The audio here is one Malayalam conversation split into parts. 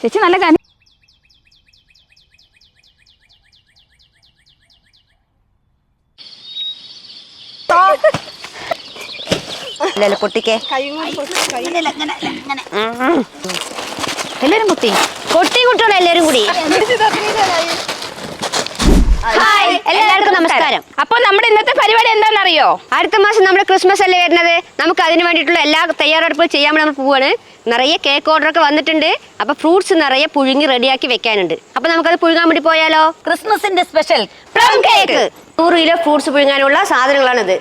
ചേച്ചി നല്ല കനി പൊട്ടിക്കേ. എല്ലാരും കുത്തി കൊട്ടി കുട്ടികളും എല്ലാരും കൂടി. നമസ്കാരം. അപ്പൊ നമ്മുടെ ഇന്നത്തെ പരിപാടി എന്താണെന്നറിയോ? അടുത്ത മാസം നമ്മുടെ ക്രിസ്മസ് അല്ലേ വരുന്നത്? നമുക്ക് അതിന് വേണ്ടിയിട്ടുള്ള എല്ലാ തയ്യാറെടുപ്പുകളും ചെയ്യാൻ നമ്മൾ പോവാണ്. നിറയെ കേക്ക് ഓർഡർ ഒക്കെ വന്നിട്ടുണ്ട്. അപ്പൊ ഫ്രൂട്ട്സ് നിറയെ പുഴുങ്ങി റെഡിയാക്കി വെക്കാനുണ്ട്. അപ്പൊ നമുക്കത് പുഴുങ്ങാൻ വേണ്ടി പോയാലോ? ക്രിസ്മസിന്റെ സ്പെഷ്യൽ പ്ലം കേക്ക് നൂറ് കിലോ ഫ്രൂട്ട്സ് പുഴുങ്ങാനുള്ള സാധനങ്ങളാണിത്.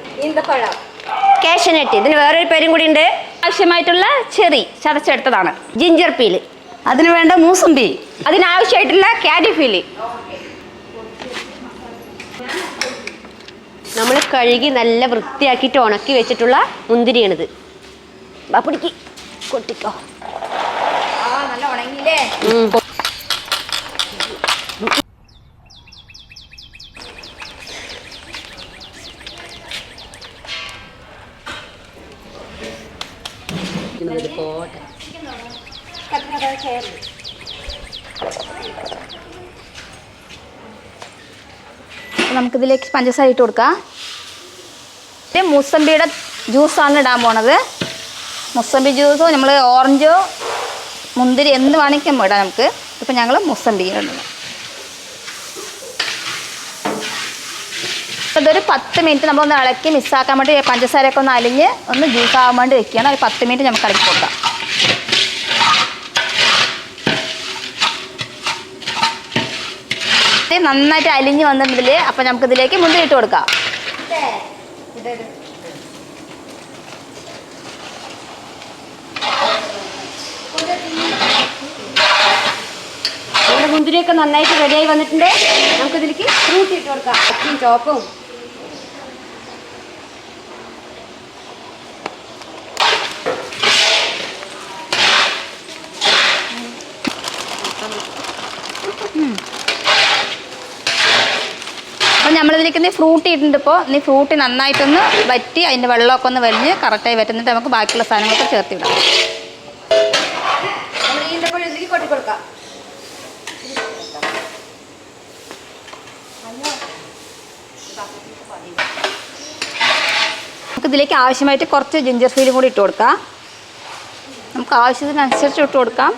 കാഷ്യനട്ട് ഇതിന് വേറൊരു പേരും കൂടി ഉണ്ട്. ആവശ്യമായിട്ടുള്ള ചെറി ചതച്ചെടുത്തതാണ്. ജിഞ്ചർ പീൽ അതിന് വേണ്ട മൂസമ്പി. അതിനാവശ്യമായിട്ടുള്ള കാഡിഫിൽ നമ്മൾ കഴുകി നല്ല വൃത്തിയാക്കിയിട്ട് ഉണക്കി വെച്ചിട്ടുള്ള മുന്തിരിയാണിത്. പിടിക്ക്. കൊട്ടിക്കോ. ഉം. നമുക്കിതിലേക്ക് പഞ്ചസാര ഇട്ട് കൊടുക്കാം. ഇത് മുസമ്പിയുടെ ജ്യൂസാണ് ഇടാൻ പോണത്. മുസമ്പി ജ്യൂസോ നമ്മൾ ഓറഞ്ചോ മുന്തിരി എന്ത് വേണമെങ്കിലും ഇടാം നമുക്ക്. ഇപ്പം ഞങ്ങൾ മുസമ്പി ഇടുന്നു ഇതൊരു പത്ത് മിനിറ്റ് നമ്മളൊന്ന് ഇളക്കി മിസ്സാക്കാൻ വേണ്ടി പഞ്ചസാരയൊക്കെ ഒന്ന് അലിഞ്ഞ് ഒന്ന് ജ്യൂസ് ആവാൻ വേണ്ടി വെക്കുകയാണ്. ഒരു പത്ത് മിനിറ്റ് നമുക്ക് ഇളക്കി കൊടുക്കാം. നന്നായിട്ട് അലിഞ്ഞ് വന്നിട്ടില്ലേ അപ്പം നമുക്ക് ഇതിലേക്ക് മുന്തിരി ഇട്ട് കൊടുക്കാം. മുന്തിരിയൊക്കെ നന്നായിട്ട് റെഡിയായി വന്നിട്ടുണ്ട്. നമുക്കിതിലേക്ക് ഫ്രൂട്ട് ഇട്ട് കൊടുക്കാം. അച്ചിയും നമ്മളിതിലേക്ക് നീ ഫ്രൂട്ട് ഇട്ടിട്ടുണ്ട് ഇപ്പോൾ നീ ഫ്രൂട്ട് നന്നായിട്ടൊന്ന് വറ്റി അതിന്റെ വെള്ളമൊക്കെ ഒന്ന് വലിഞ്ഞ് കറക്റ്റായി വറ്റുന്നിട്ട് നമുക്ക് ബാക്കിയുള്ള സാധനങ്ങളൊക്കെ ചേർത്ത് വിടാം നമുക്ക് ഇതിലേക്ക് ആവശ്യമായിട്ട് കുറച്ച് ജിഞ്ചർ ഫീലും കൂടി ഇട്ട് കൊടുക്കാം. നമുക്ക് ആവശ്യത്തിനനുസരിച്ച് ഇട്ട് കൊടുക്കാം.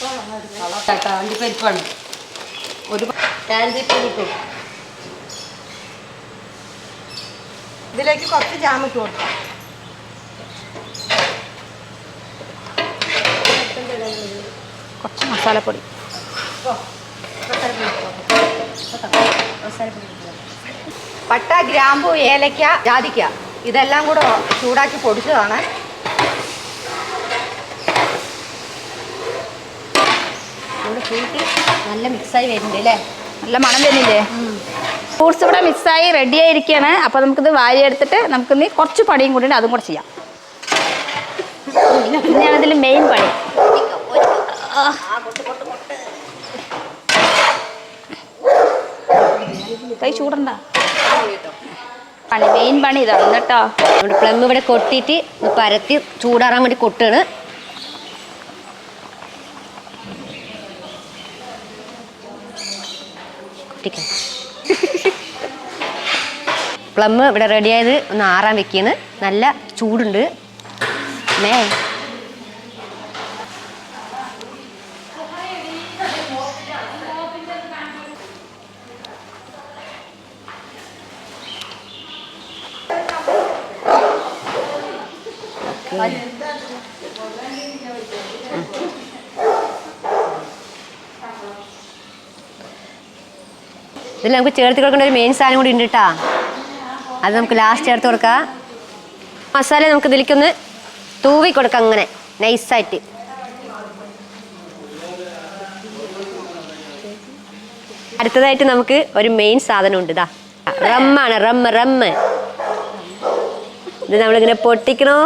ചെറിയിടാ അണ്ടിപ്പരിപ്പാണ് ഒരു ഇതിലേക്ക് കുറച്ച് ജാം ഇട്ട് കൊടുക്കാം. കുറച്ച് മസാലപ്പൊടി. പട്ട ഗ്രാമ്പു ഏലക്ക ജാതിക്ക. ഇതെല്ലാം കൂടെ ചൂടാക്കി പൊടിച്ചതാണ്. ഫ്രൂട്ട് നല്ല മിക്സായി വരുന്നുണ്ട് അല്ലേ? നല്ല മണം വരുന്നില്ലേ? ഫ്രൂട്ട്സ് ഇവിടെ മിക്സായി റെഡി ആയിരിക്കുകയാണ് അപ്പോൾ നമുക്കിത് വാരി എടുത്തിട്ട് നമുക്ക് നീ കുറച്ച് പണിയും കൂടി അതും കൂടെ ചെയ്യാം. ഇതിൽ മെയിൻ പണി. കൈ ചൂടണ്ട. പണി മെയിൻ പണി ഇതാണ് കേട്ടോ നമ്മുടെ പ്ലം ഇവിടെ കൊട്ടിയിട്ട് പരത്തി ചൂടാറാൻ വേണ്ടി കൊട്ടാണ്. പ്ലം ഇവിടെ റെഡിയായത് ഒന്ന് ആറാൻ വെക്കുകയാണ് നല്ല ചൂടുണ്ട്. മേ ഇതിൽ നമുക്ക് ചേർത്ത് കൊടുക്കേണ്ട ഒരു മെയിൻ സാധനം കൂടി ഉണ്ട് കേട്ടാ അത് നമുക്ക് ലാസ്റ്റ് ചേർത്ത് കൊടുക്കാം. മസാല നമുക്ക് ഇതിലേക്കൊന്ന് തൂവി കൊടുക്കാം അങ്ങനെ നൈസായിട്ട് അടുത്തതായിട്ട് നമുക്ക് ഒരു മെയിൻ സാധനം ഉണ്ട് ഇതാ റമ്മാണ് റമ്മ് റമ്മ് ഇത് നമ്മളിങ്ങനെ പൊട്ടിക്കണോ?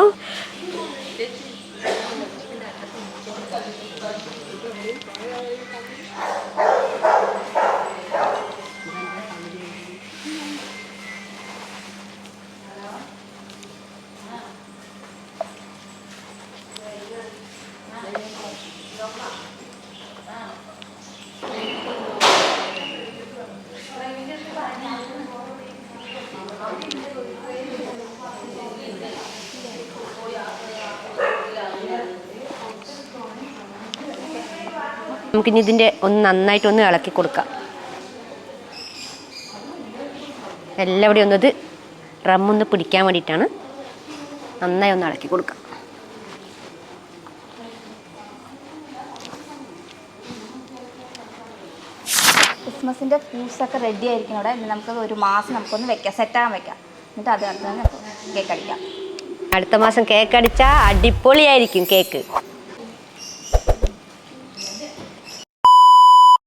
നമുക്കിനി ഇതിന്റെ ഒന്ന് നന്നായിട്ടൊന്ന് ഇളക്കി കൊടുക്കാം. എല്ലാവിടെയും ഒന്നത് റമ്മൊന്ന് പിടിക്കാൻ വേണ്ടിയിട്ടാണ്. നന്നായി ഒന്ന് ഇളക്കി കൊടുക്കാം. ക്രിസ്മസിന്റെ ഫ്രൂട്ട്സൊക്കെ റെഡി ആയിരിക്കും അവിടെ. ഇനി നമുക്ക് ഒരു മാസം നമുക്കൊന്ന് വെക്കാം. സെറ്റാകാൻ വെക്കാം. എന്നിട്ട് അത് അടുത്ത് തന്നെ കേക്ക് അടിക്കാം. അടുത്ത മാസം കേക്ക് അടിച്ചാൽ അടിപൊളിയായിരിക്കും കേക്ക്